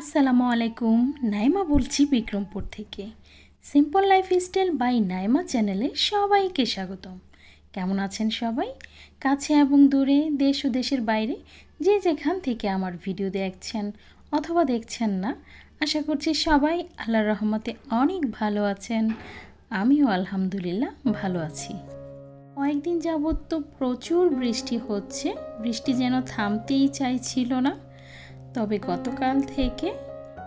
আসসালামু আলাইকুম, নাইমা বলছি বিক্রমপুর থেকে। Simple life style by Naima চ্যানেলে সবাইকে স্বাগতম। কেমন আছেন সবাই? কাছে এবং দূরে, দেশ ও দেশের বাইরে, যে যেখান থেকে আমার ভিডিও দেখছেন অথবা দেখছেন না, আশা করছি সবাই আল্লাহর রহমতে অনেক ভালো আছেন। আমিও আলহামদুলিল্লাহ ভালো আছি। কয়েকদিন যাবৎ তো প্রচুর বৃষ্টি হচ্ছে, বৃষ্টি যেন থামতেই চাইছিল না। তবে গতকাল থেকে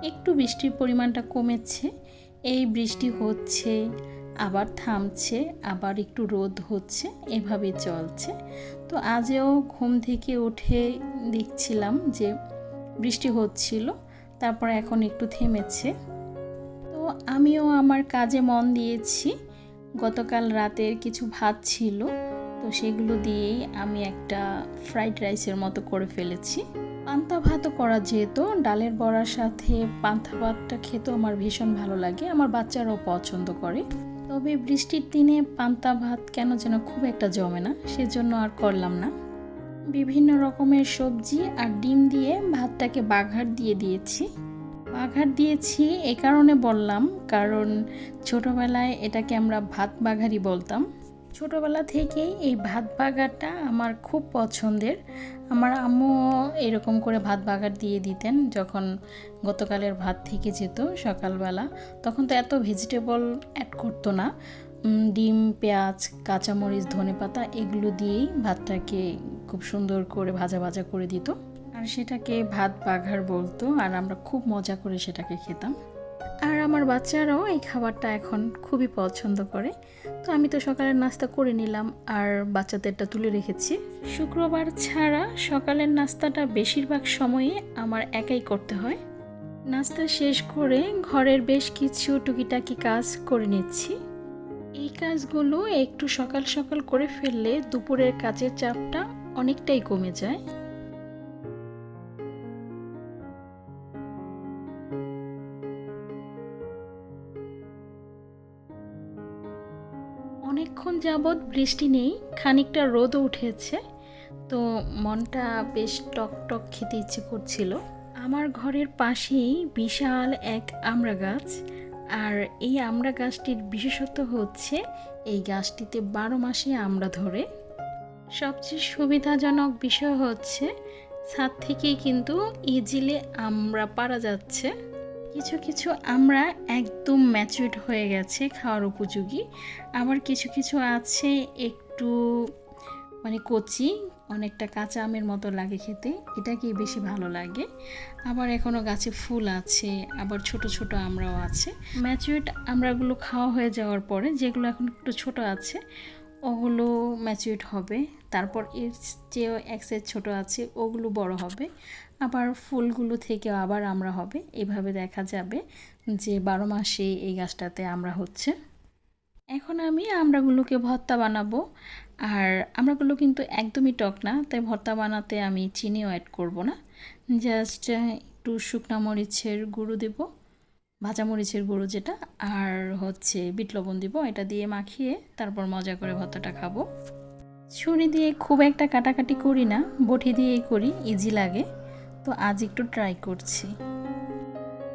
একটু বৃষ্টির পরিমাণটা কমেছে। এই বৃষ্টি হচ্ছে, আবার থামছে, আবার একটু রোদ হচ্ছে, এভাবে চলছে। তো আজও ঘুম থেকে উঠে দেখছিলাম যে বৃষ্টি হচ্ছিল, তারপর এখন একটু থেমেছে। তো আমিও আমার কাজে মন দিয়েছি। গতকাল রাতের কিছু ভাত ছিল, তো সেগুলো দিয়েই আমি একটা ফ্রাইড রাইসের মতো করে ফেলেছি। পান্তা ভাতও করা যেত, ডালের বড়ার সাথে পান্তা ভাতটা খেতেও আমার ভীষণ ভালো লাগে, আমার বাচ্চারাও পছন্দ করে। তবে বৃষ্টির দিনে পান্তা ভাত কেন যেন খুব একটা জমে না, সেজন্য আর করলাম না। বিভিন্ন রকমের সবজি আর ডিম দিয়ে ভাতটাকে বাঘার দিয়ে দিয়েছি। বাঘার দিয়েছি এ কারণে বললাম, কারণ ছোটবেলায় এটাকে আমরা ভাত বাঘারি বলতাম। ছোটবেলা থেকেই এই ভাত বাগারটা আমার খুব পছন্দের। আমার আম্মু এরকম করে ভাত বাগার দিয়ে দিতেন যখন গতকালের ভাত থেকে যেত সকালবেলা। তখন তো এত ভেজিটেবল অ্যাড করতো না। ডিম, পেঁয়াজ, কাঁচামরিচ, ধনেপাতা এগুলো দিয়েই ভাতটাকে খুব সুন্দর করে ভাজা ভাজা করে দিত। আর সেটাকে ভাত বাঘার বলতো, আর আমরা খুব মজা করে সেটাকে খেতাম। আর আমার বাচ্চারাও এই খাবারটা এখন খুবই পছন্দ করে। তো আমি তো সকালের নাস্তা করে নিলাম আর বাচ্চাদেরটা তুলে রেখেছি। শুক্রবার ছাড়া সকালের নাস্তাটা বেশিরভাগ সময়ে আমার একাই করতে হয়। নাস্তা শেষ করে ঘরের বেশ কিছু টুকিটাকি কাজ করে নিচ্ছি। এই কাজগুলো একটু সকাল সকাল করে ফেললে দুপুরের কাজের চাপটা অনেকটাই কমে যায়। যাবৎ বৃষ্টি নেই, খানিকটা রোদও উঠেছে। তো মনটা বেশ টক টক খেতে ইচ্ছে করছিল। আমার ঘরের পাশেই বিশাল এক আমড়া গাছ। আর এই আমড়া গাছটির বিশেষত্ব হচ্ছে, এই গাছটিতে বারো মাসে আমড়া ধরে। সবচেয়ে সুবিধাজনক বিষয় হচ্ছে, ছাদ থেকেই কিন্তু ইজিলি আমরা পারা যাচ্ছে। কিছু কিছু আমরা একদম ম্যাচুরড হয়ে গেছে খাওয়ার উপযোগী। আবার কিছু কিছু আছে একটু মানে কচি, অনেকটা কাঁচা আমের মতো লাগে খেতে, এটাকেই বেশি ভালো লাগে। আবার এখনও গাছে ফুল আছে, আবার ছোট ছোট আমরাও আছে। ম্যাচুরেট আমরাগুলো খাওয়া হয়ে যাওয়ার পরে যেগুলো এখন একটু ছোট আছে, ওগুলো ম্যাচুরেট হবে। তারপর এর চেয়েও এক সাইজ ছোটো আছে, ওগুলো বড় হবে। আবার ফুলগুলো থেকেও আবার আমরা হবে। এভাবে দেখা যাবে যে বারো মাসে এই গাছটাতে আমরা হচ্ছে। এখন আমি আমড়াগুলোকে ভর্তা বানাবো। আর আমড়াগুলো কিন্তু একদমই টক না, তাই ভর্তা বানাতে আমি চিনিও অ্যাড করব না। জাস্ট একটু শুকনা মরিচের গুঁড়ো দেব, ভাজা মরিচের গুঁড়ো যেটা, আর হচ্ছে বিট লবণ দিব, এটা দিয়ে মাখিয়ে তারপর মজা করে ভর্তাটা খাব। ছুরি দিয়ে খুব একটা কাটাকাটি করি না, বটি দিয়েই করি ইজি লাগে। তো আজ একটু ট্রাই করছি।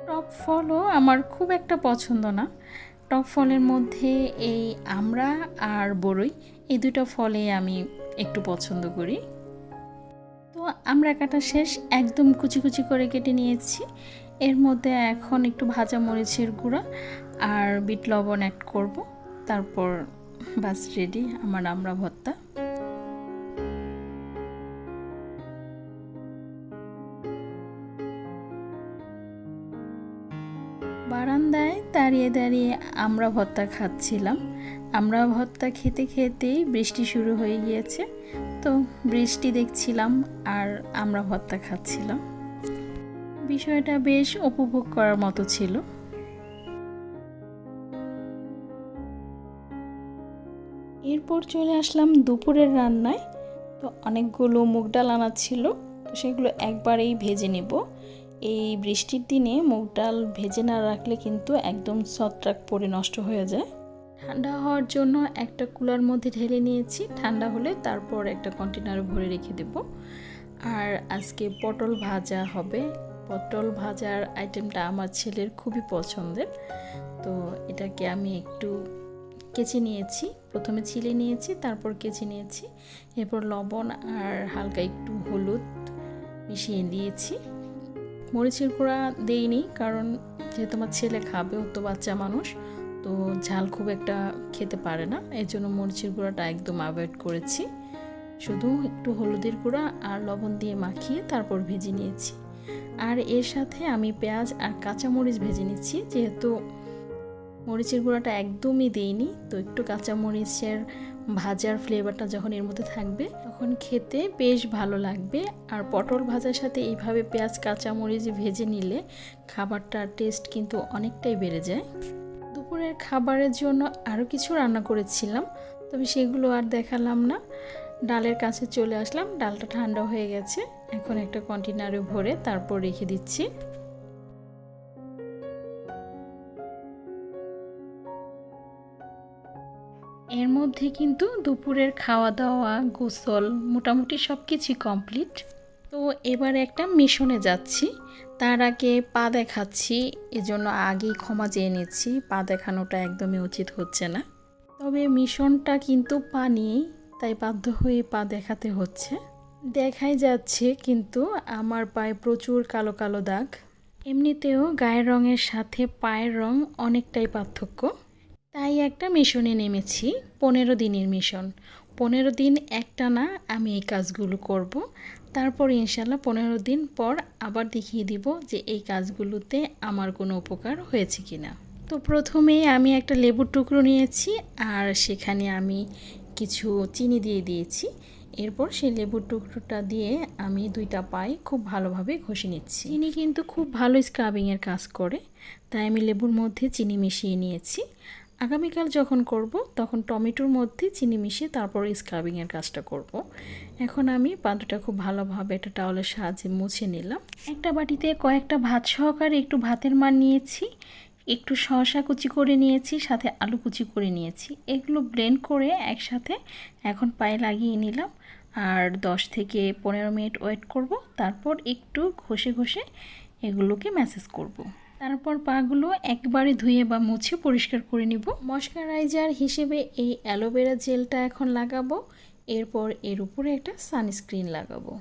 টপ ফলও আমার খুব একটা পছন্দ না। টপ ফলের মধ্যে এই আমরা আর বড়ই এই দুটো ফলে আমি একটু পছন্দ করি। তো আমরা কাটা শেষ, একদম কুচি কুচি করে কেটে নিয়েছি। এর মধ্যে এখন একটু ভাজা মরিচের গুঁড়া আর বিট লবণ অ্যাড করব। তারপর বাস রেডি আমার আমড়া ভর্তা। বারান্দায় দাঁড়িয়ে দাঁড়িয়ে আমরা ভর্তা খাচ্ছিলাম। আমরা ভর্তা খেতে খেতেই বৃষ্টি শুরু হয়ে গিয়েছে। তো বৃষ্টি দেখছিলাম আর আমরা ভর্তা খাচ্ছিলাম। বিষয়টা বেশ উপভোগ করার মতো ছিল। এরপর চলে আসলাম দুপুরের রান্নায়। তো অনেকগুলো মুগ ডাল আনা ছিল। তো সেগুলো একবারেই ভেজে নেব। এই বৃষ্টির দিনে মুগ ডাল ভেজে না রাখলে কিন্তু একদম ছত্রাক পড়ে নষ্ট হয়ে যায়। ঠান্ডা হওয়ার জন্য একটা কুলার মধ্যে ঢেলে নিয়েছি। ঠান্ডা হলে তারপর একটা কন্টেনারে ভরে রেখে দেব। আর আজকে পটল ভাজা হবে। পটল ভাজার আইটেমটা আমার ছেলের খুবই পছন্দের। তো এটাকে আমি একটু কেচে নিয়েছি। প্রথমে ছিলে নিয়েছি, তারপর কেচে নিয়েছি। এরপর লবণ আর হালকা একটু হলুদ মিশিয়ে দিয়েছি। মরিচের গুঁড়া দেইনি, কারণ যেহেতু আমার ছেলে খাবে, ও তো বাচ্চা মানুষ, তো ঝাল খুব একটা খেতে পারে না। এই জন্য মরিচের গুঁড়াটা একদম অ্যাভয়েড করেছি। শুধু একটু হলুদের গুঁড়া আর লবণ দিয়ে মাখিয়ে তারপর ভেজে নিয়েছি। আর এর সাথে আমি পেঁয়াজ আর কাঁচামরিচ ভেজে নিচ্ছি, যেহেতু মরিচের গুঁড়াটা একদমই দেইনি, তো একটু কাঁচামরিচের ভাজার ফ্লেভারটা যখন এর মধ্যে থাকবে, তখন খেতে বেশ ভালো লাগবে। আর পটল ভাজার সাথে এইভাবে পেঁয়াজ, কাঁচামরিচ ভেজে নিলে খাবারটার টেস্ট কিন্তু অনেকটাই বেড়ে যায়। দুপুরের খাবারের জন্য আরও কিছু রান্না করেছিলাম, তবে সেগুলো আর দেখালাম না। ডালের কাছে চলে আসলাম, ডালটা ঠান্ডা হয়ে গেছে। এখন একটা কন্টেনারে ভরে তারপর রেখে দিচ্ছি। মধ্যে কিন্তু দুপুরের খাওয়া দাওয়া গোসল, মোটামুটি সব কিছুই কমপ্লিট। তো এবার একটা মিশনে যাচ্ছি। তার আগে পা দেখাচ্ছি, এজন্য আগেই ক্ষমা চেয়ে নিচ্ছি। পা দেখানোটা একদমই উচিত হচ্ছে না। তবে মিশনটা কিন্তু পা নিয়েই, তাই বাধ্য হয়ে পা দেখাতে হচ্ছে। দেখাই যাচ্ছে, কিন্তু আমার পায়ে প্রচুর কালো কালো দাগ। এমনিতেও গায়ের রঙের সাথে পায়ের রং অনেকটাই পার্থক্য। তাই একটা মিশনে নেমেছি, পনেরো দিনের মিশন। পনেরো দিন একটা না আমি এই কাজগুলো করব। তারপর ইনশাল্লাহ পনেরো দিন পর আবার দেখিয়ে দিব যে এই কাজগুলোতে আমার কোনো উপকার হয়েছে কি না তো প্রথমেই আমি একটা লেবুর টুকরো নিয়েছি আর সেখানে আমি কিছু চিনি দিয়ে দিয়েছি। এরপর সেই লেবুর টুকরোটা দিয়ে আমি দুইটা পায়ে খুব ভালোভাবে ঘষে নিচ্ছি। চিনি কিন্তু খুব ভালো স্ক্রাবিংয়ের কাজ করে, তাই আমি লেবুর মধ্যে চিনি মিশিয়ে নিয়েছি। আগামীকাল যখন করব, তখন টমেটোর মধ্যে চিনি মিশিয়ে তারপর স্ক্রাবিংয়ের কাজটা করব। এখন আমি পাত্রটা খুব ভালোভাবে একটা টাওয়ালের সাহায্যে মুছে নিলাম একটা বাটিতে কয়েকটা ভাত সহকারে একটু ভাতের মান নিয়েছি, একটু শসা কুচি করে নিয়েছি, সাথে আলু কুচি করে নিয়েছি এগুলো ব্লেন্ড করে একসাথে এখন পায়ে লাগিয়ে নিলাম আর দশ থেকে পনেরো মিনিট ওয়েট করব তারপর একটু ঘষে ঘষে এগুলোকে ম্যাসেজ করব। তারপর পাগুলো একবারে ধুয়ে বা মুছে পরিষ্কার করে নিব। ময়শ্চারাইজার হিসেবে এই অ্যালোভেরা জেলটা এখন লাগাবো। এরপর এর উপরে একটা সানস্ক্রিন লাগাবো।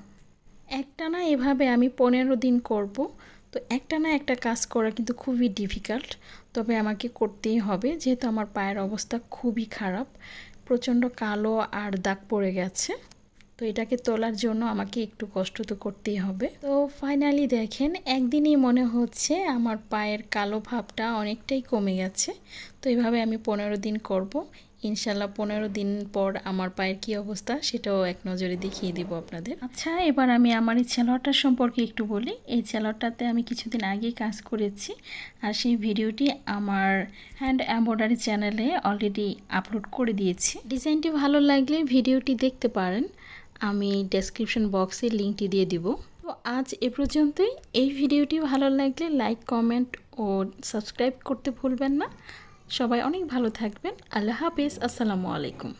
একটানা এভাবে আমি পনেরো দিন করব। তো একটানা একটা কাজ করা কিন্তু খুবই ডিফিকাল্ট তবে আমাকে করতেই হবে। যেহেতু আমার পায়ের অবস্থা খুবই খারাপ, প্রচণ্ড কালো আর দাগ পড়ে গেছে। তো এটাকে তোলার জন্য আমাকে একটু কষ্ট তো করতেই হবে। তো ফাইনালি দেখেন একদিনই মনে হচ্ছে আমার পায়ের কালো ভাবটা অনেকটাই কমে গেছে। তো এইভাবে আমি পনেরো দিন করব। ইনশাল্লাহ পনেরো দিন পর আমার পায়ের কি অবস্থা সেটাও এক নজরে দেখিয়ে দিব আপনাদের। আচ্ছা এবার আমি আমার এই ছেলরটার সম্পর্কে একটু বলি। এই ছেলরটাতে আমি কিছুদিন আগেই কাজ করেছি আর সেই ভিডিওটি আমার হ্যান্ড এম্ব্রয়ডারি চ্যানেলে অলরেডি আপলোড করে দিয়েছি। ডিজাইনটি ভালো লাগলে ভিডিওটি দেখতে পারেন। আমি ডেসক্রিপশন বক্সে লিঙ্কটি দিয়ে দিব। তো আজ এ পর্যন্তই। এই ভিডিওটি ভালো লাগলে লাইক কমেন্ট ও সাবস্ক্রাইব করতে ভুলবেন না। সবাই অনেক ভালো থাকবেন। আল্লাহ হাফিজ। আসসালামু আলাইকুম।